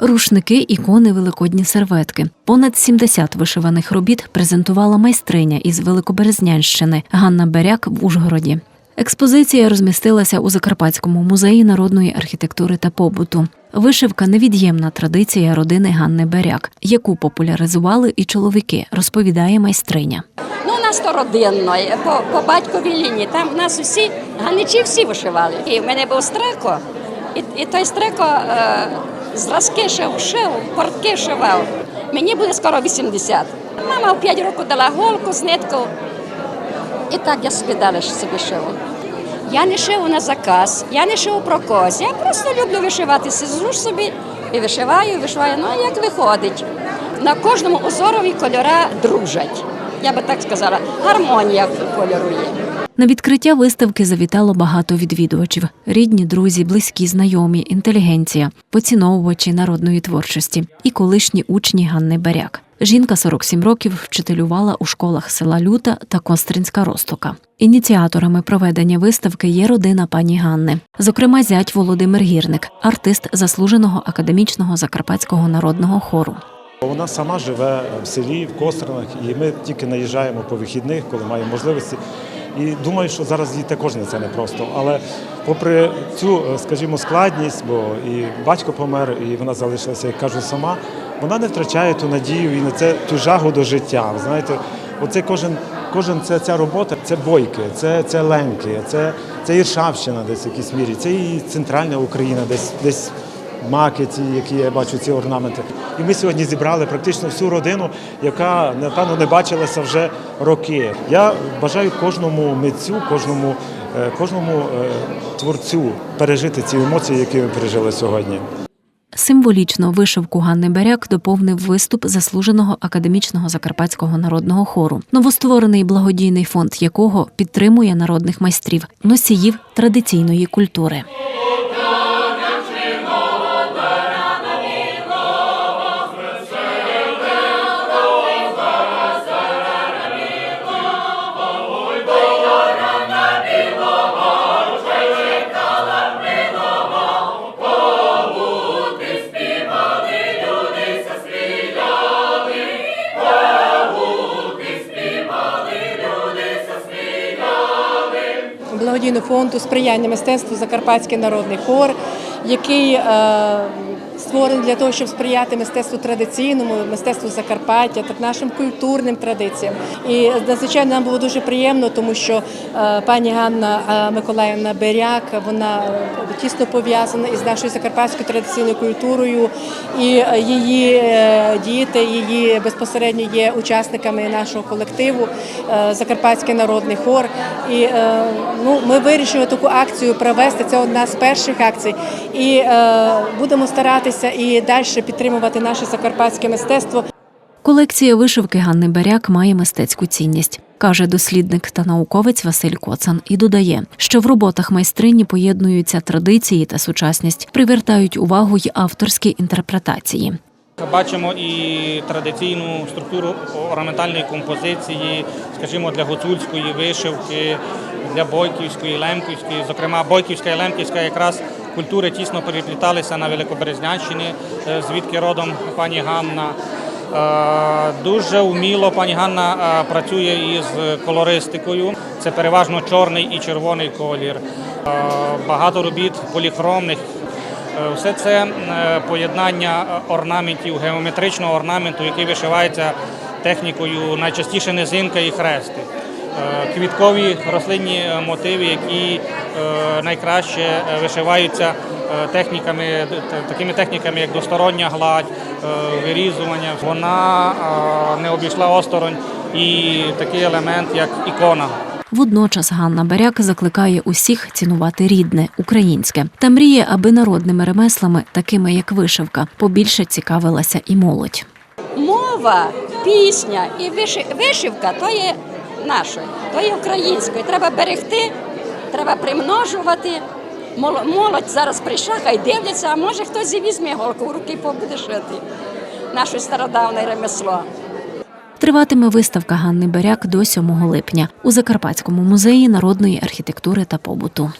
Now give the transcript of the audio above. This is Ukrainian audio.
Рушники, ікони, великодні серветки. Понад 70 вишиваних робіт презентувала майстриня із Великоберезнянщини Ганна Беряк в Ужгороді. Експозиція розмістилася у Закарпатському музеї народної архітектури та побуту. Вишивка невід'ємна традиція родини Ганни Беряк, яку популяризували і чоловіки, розповідає майстриня. Ну, у нас то родинно, е, по, по батьковій лінії. Там в нас усі ганичі всі вишивали. І в мене був стреко, і, і той стреко е, зразки шив, шив, портки шивав. Мені буде скоро 80. Мама в 5 років дала голку з ниткою. І так я собі далі собі шиву. Я не шиву на заказ, я не шиву про когось. Я просто люблю вишивати. Сижу собі і вишиваю, і вишиваю. Ну, як виходить. На кожному узорові кольора дружать. Я би так сказала, гармонія кольору є. На відкриття виставки завітало багато відвідувачів: рідні, друзі, близькі, знайомі, інтелігенція, поціновувачі народної творчості і колишні учні Ганни Беряк. Жінка 47 років вчителювала у школах села Люта та Костринська Ростока. Ініціаторами проведення виставки є родина пані Ганни, зокрема зять Володимир Гірник, артист заслуженого академічного закарпатського народного хору. Вона сама живе в селі, в Костринах, і ми тільки наїжджаємо по вихідних, коли маємо можливості. І думаю, що зараз їй не це непросто. Але попри цю, е, скажімо, складність, бо і батько помер, і вона залишилася, як кажу, сама, вона не втрачає ту надію і на це ту жагу до життя. Знаєте, оце кожен, кожен це ця робота, це бойки, це, це ленки, це, це Іршавщина десь в якійсь мірі, це і центральна Україна, десь десь маки, ці, які я бачу, ці орнаменти. І ми сьогодні зібрали практично всю родину, яка напевно не бачилася вже роки. Я бажаю кожному митцю, кожному, е, кожному е, творцю пережити ці емоції, які ми пережили сьогодні. Символічно вишивку Ганни Беряк доповнив виступ заслуженого академічного закарпатського народного хору, новостворений благодійний фонд якого підтримує народних майстрів, носіїв традиційної культури. Благодійного фонду сприяння мистецтву Закарпатський народний хор, який е, створений для того, щоб сприяти мистецтву традиційному, мистецтву Закарпаття та нашим культурним традиціям. І надзвичайно нам було дуже приємно, тому що е, пані Ганна е, Миколаївна Беряк вона е, тісно пов'язана із нашою закарпатською традиційною культурою, і її діти, її безпосередньо є учасниками нашого колективу Закарпатський народний хор. І ну, ми вирішили таку акцію провести. Це одна з перших акцій. І будемо старатися і далі підтримувати наше закарпатське мистецтво. Колекція вишивки Ганни Беряк має мистецьку цінність, каже дослідник та науковець Василь Коцан, і додає, що в роботах майстрині поєднуються традиції та сучасність, привертають увагу й авторські інтерпретації. Бачимо і традиційну структуру орнаментальної композиції, скажімо, для гуцульської вишивки, для бойківської, лемківської. Зокрема, бойківська і лемківська якраз культури тісно перепліталися на Великоберезнянщині, е, звідки родом пані Ганна. Е, Дуже вміло пані Ганна е, працює із колористикою. Це переважно чорний і червоний колір. Багато робіт поліхромних. Все це поєднання орнаментів, геометричного орнаменту, який вишивається технікою найчастіше низинка і хрести. Е, Квіткові рослинні мотиви, які е, найкраще е, вишиваються техніками, такими техніками, як двостороння гладь, вирізування. Вона не обійшла осторонь і такий елемент, як ікона. Водночас Ганна Беряк закликає усіх цінувати рідне, українське та мріє, аби народними ремеслами, такими як вишивка, побільше цікавилася і молодь. Мова, пісня і вишивка то є нашою, то є українською. Треба берегти, треба примножувати. Молодь зараз прийшла, хай дивляться, а може хтось і візьме голку в руки побуде шити. Наше стародавне ремесло. Триватиме виставка Ганни Беряк до 7 липня у Закарпатському музеї народної архітектури та побуту.